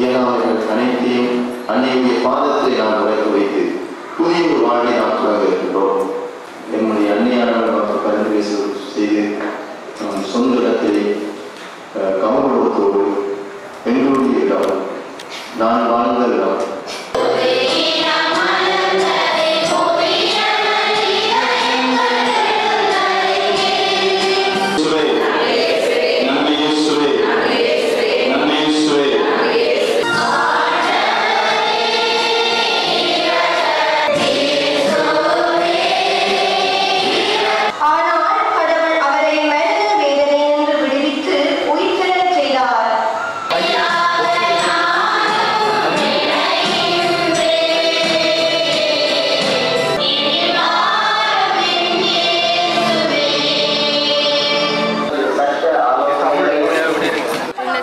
இயலாமைகள் அனைத்தையும் அன்னையுடைய பாதத்தை நாம் உழைத்து வைத்து புதிய ஒரு வாழ்வை நாம் தொடங்க இருக்கின்றோம். நம்முடைய அன்னையாளர்கள் நமக்கு பரிந்துரை செய்து நம் சொந்த இடத்திலே கவனப்படுத்தோடு பெண்களுடைய இடம் நான் வாழ்ந்த இடம்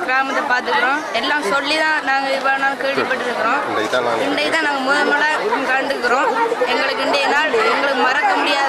கிராமத்தை பார்த்துக்கிறோம். எல்லாம் சொல்லி தான் நாங்கள் இப்போ நாள் கேள்விப்பட்டிருக்கிறோம். இன்றைக்கு தான் நாங்கள் முதல் முதலாக கண்டுக்கிறோம். எங்களுக்கு இன்றைய நாள் எங்களுக்கு மறக்க முடியாத